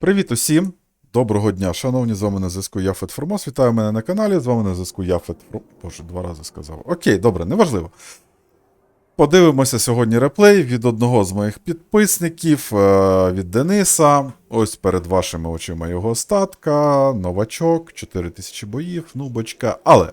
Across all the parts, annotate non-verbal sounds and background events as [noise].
Привіт усім! Доброго дня, шановні, з вами на зв'язку я Фет Формос. Вітаю мене на каналі. З вами на зв'язку я Фет Фром... Боже, два рази сказав. Окей, добре, неважливо. Подивимося сьогодні реплей від одного з моїх підписників, е, від Дениса. Ось перед вашими очима його статка, новачок, 4000 боїв, нубочка. Але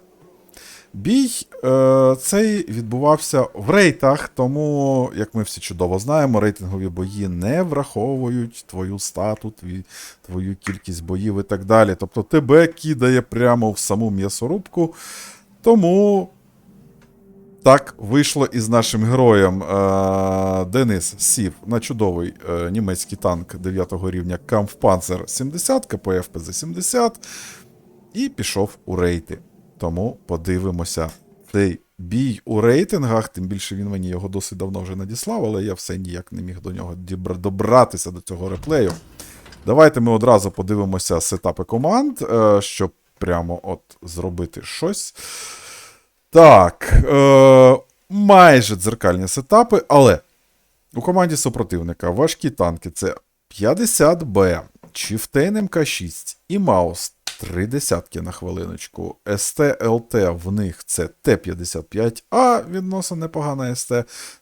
Бій е, цей відбувався в рейтах, тому, як ми всі чудово знаємо, рейтингові бої не враховують твою стату, твій, твою кількість боїв і так далі. Тобто тебе кидає прямо в саму м'ясорубку. Тому так вийшло і з нашим героєм. Е, Денис сів на чудовий е, німецький танк 9 рівня Kampfpanzer 70, КПФ ПЗ-70 і пішов у рейти. Тому подивимося цей бій у рейтингах. Тим більше він мені його досить давно вже надіслав, але я все ніяк не міг до нього добратися до цього реплею. Давайте ми одразу подивимося сетапи команд, е, щоб прямо от зробити щось. Так, е, майже дзеркальні сетапи, але у команді супротивника важкі танки це 50Б, Chieftain МК6 і Маус. Три десятки на хвилиночку. СТ-ЛТ в них це Т-55А, відносно непогана СТ.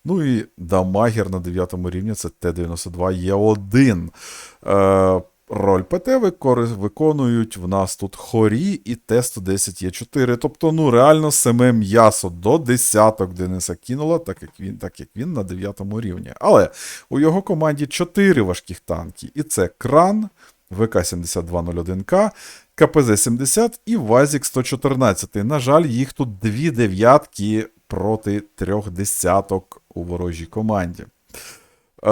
Ну і дамагер на 9 рівні це Т-92 Є1. Е, роль ПТ виконують в нас тут хорі і Т-110 Є4. Тобто, ну реально саме м'ясо до десяток Дениса кинуло, так як він, так як він на 9 рівні. Але у його команді 4 важких танки. І це кран. ВК-7201К, КПЗ-70 і ВАЗік-114. На жаль, їх тут дві дев'ятки проти трьох десяток у ворожій команді. Е,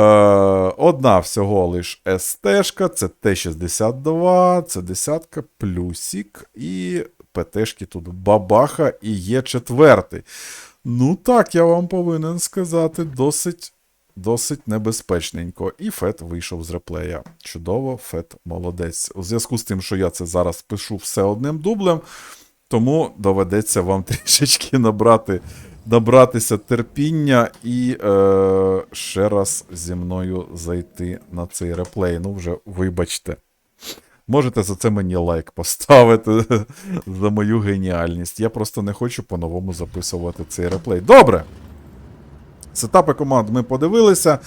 одна всього лиш СТ-шка, це Т-62, це десятка, плюсік, і ПТ-шки тут бабаха і є четвертий. Ну так, я вам повинен сказати, досить досить небезпечненько. І Фет вийшов з реплея. Чудово, Фет молодець. У зв'язку з тим, що я це зараз пишу все одним дублем, тому доведеться вам [laughs] трішечки набрати, набратися терпіння і е, ще раз зі мною зайти на цей реплей. Ну, вже вибачте. Можете за це мені лайк поставити [laughs] за мою геніальність. Я просто не хочу по-новому записувати цей реплей. Добре! Сетапи команд ми подивилися.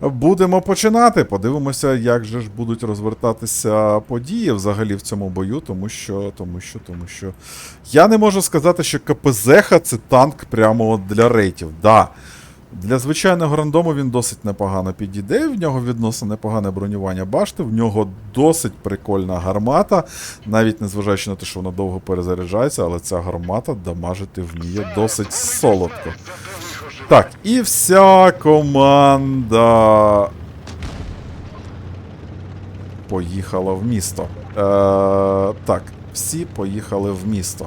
Будемо починати. Подивимося, як же ж будуть розвертатися події взагалі в цьому бою, тому що, тому що, тому що. Я не можу сказати, що КПЗХ це танк прямо для рейтів. Да. Для звичайного рандому він досить непогано підійде. В нього відносно непогане бронювання башти, в нього досить прикольна гармата, навіть незважаючи на те, що вона довго перезаряджається, але ця гармата дамажити вміє досить солодко. Так, і вся команда поїхала в місто. Е, так, всі поїхали в місто.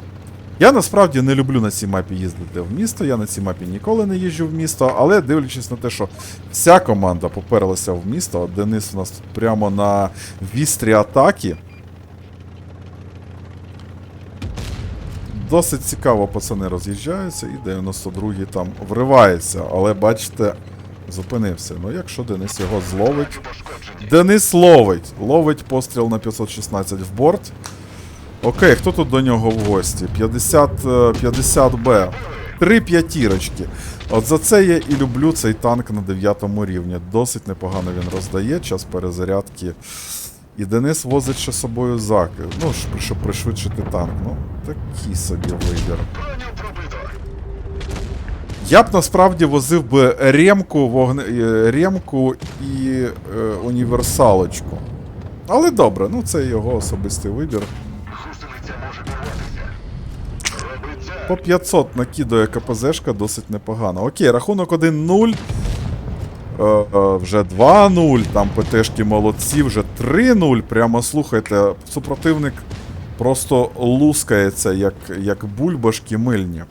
Я насправді не люблю на цій мапі їздити в місто. Я на цій мапі ніколи не їжджу в місто, але дивлячись на те, що вся команда поперлася в місто, Денис у нас тут прямо на вістрі атаки. Досить цікаво пацани роз'їжджаються, і 92-й там вривається, але бачите, зупинився. Ну, якщо Денис його зловить. Денис ловить. Ловить постріл на 516 в борт. Окей, хто тут до нього в гості? 50, е, 50Б. Три п'ятірочки. От за це я і люблю цей танк на 9 рівні. Досить непогано він роздає, час перезарядки. І Денис возить ще собою заки. Ну, щоб- щоб пришвидшити танк. Ну, такий собі вибір. Я б насправді возив би ремку, вогне... е, ремку і е, універсалочку. Але добре, ну це його особистий вибір. По 500 накидує КПЗшка досить непогано. Окей, рахунок 1-0. Е, е, вже 2-0, там ПТшки молодці, вже 3-0. Прямо слухайте, супротивник просто лускається, як, як бульбашки мильні.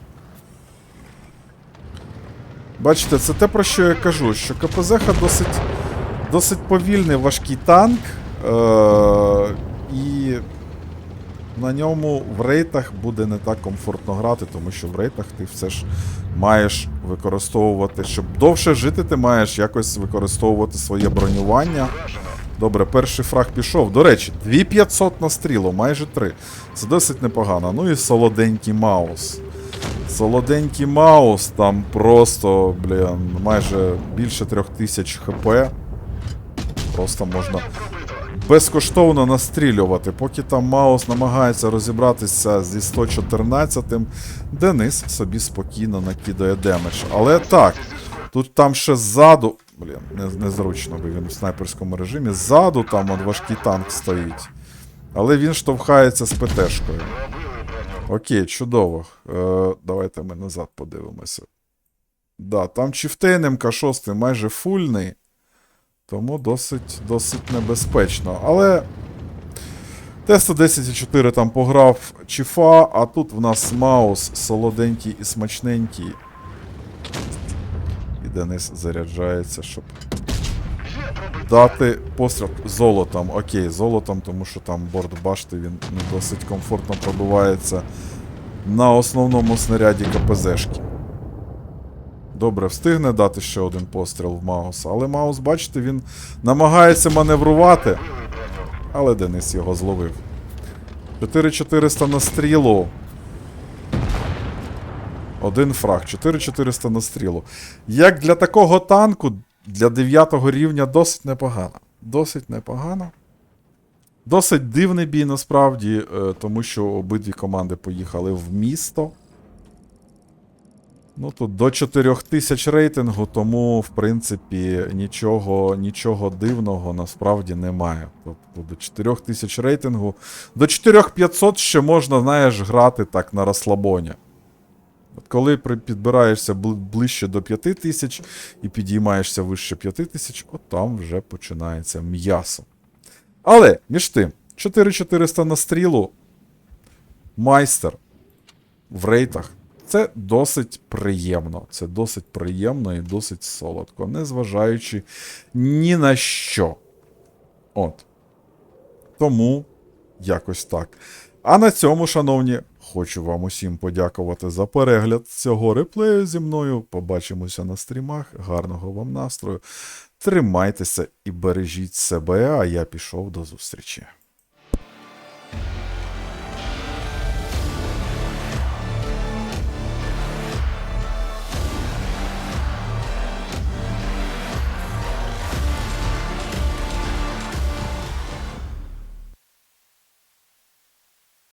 Бачите, це те, про що я кажу, що КПЗХ досить, досить повільний важкий танк. Е- на ньому в рейтах буде не так комфортно грати, тому що в рейтах ти все ж маєш використовувати, щоб довше жити, ти маєш якось використовувати своє бронювання. Добре, перший фраг пішов. До речі, 2500 на стрілу, майже 3. Це досить непогано. Ну і солоденький маус. Солоденький маус, там просто, блін, майже більше 3000 хп. Просто можна безкоштовно настрілювати. Поки там Маус намагається розібратися зі 114-м, Денис собі спокійно накидає демедж. Але так, тут там ще ззаду. Блін, не, незручно, бо він в снайперському режимі. Ззаду там от важкий танк стоїть. Але він штовхається з ПТшкою. Окей, чудово. Е, давайте ми назад подивимося. Да, там чифтейн МК6 майже фульний. Тому досить, досить небезпечно. Але Т-110,4 там пограв Чіфа, а тут в нас Маус солоденький і смачненький. І Денис заряджається, щоб дати постріл золотом. Окей, золотом, тому що там борт башти він досить комфортно пробивається на основному снаряді КПЗшки. Добре, встигне дати ще один постріл в Маус. Але Маус, бачите, він намагається маневрувати. Але Денис його зловив. 4400 на стрілу. Один фраг, 4400 на стрілу. Як для такого танку, для 9 рівня досить непогано. Досить непогано. Досить дивний бій насправді, е, тому що обидві команди поїхали в місто. Ну тут до 4000 рейтингу, тому, в принципі, нічого, нічого дивного насправді немає. Тобто до 4000 рейтингу. До 4500 ще можна, знаєш, грати так на розслабоні. От коли підбираєшся ближче до 5000 і підіймаєшся вище 5000, от там вже починається м'ясо. Але, між тим, 4400 на стрілу, майстер в рейтах. Це досить приємно. Це досить приємно і досить солодко, незважаючи ні на що. От. Тому якось так. А на цьому, шановні, хочу вам усім подякувати за перегляд цього реплею зі мною. Побачимося на стрімах. Гарного вам настрою. Тримайтеся і бережіть себе, а я пішов до зустрічі.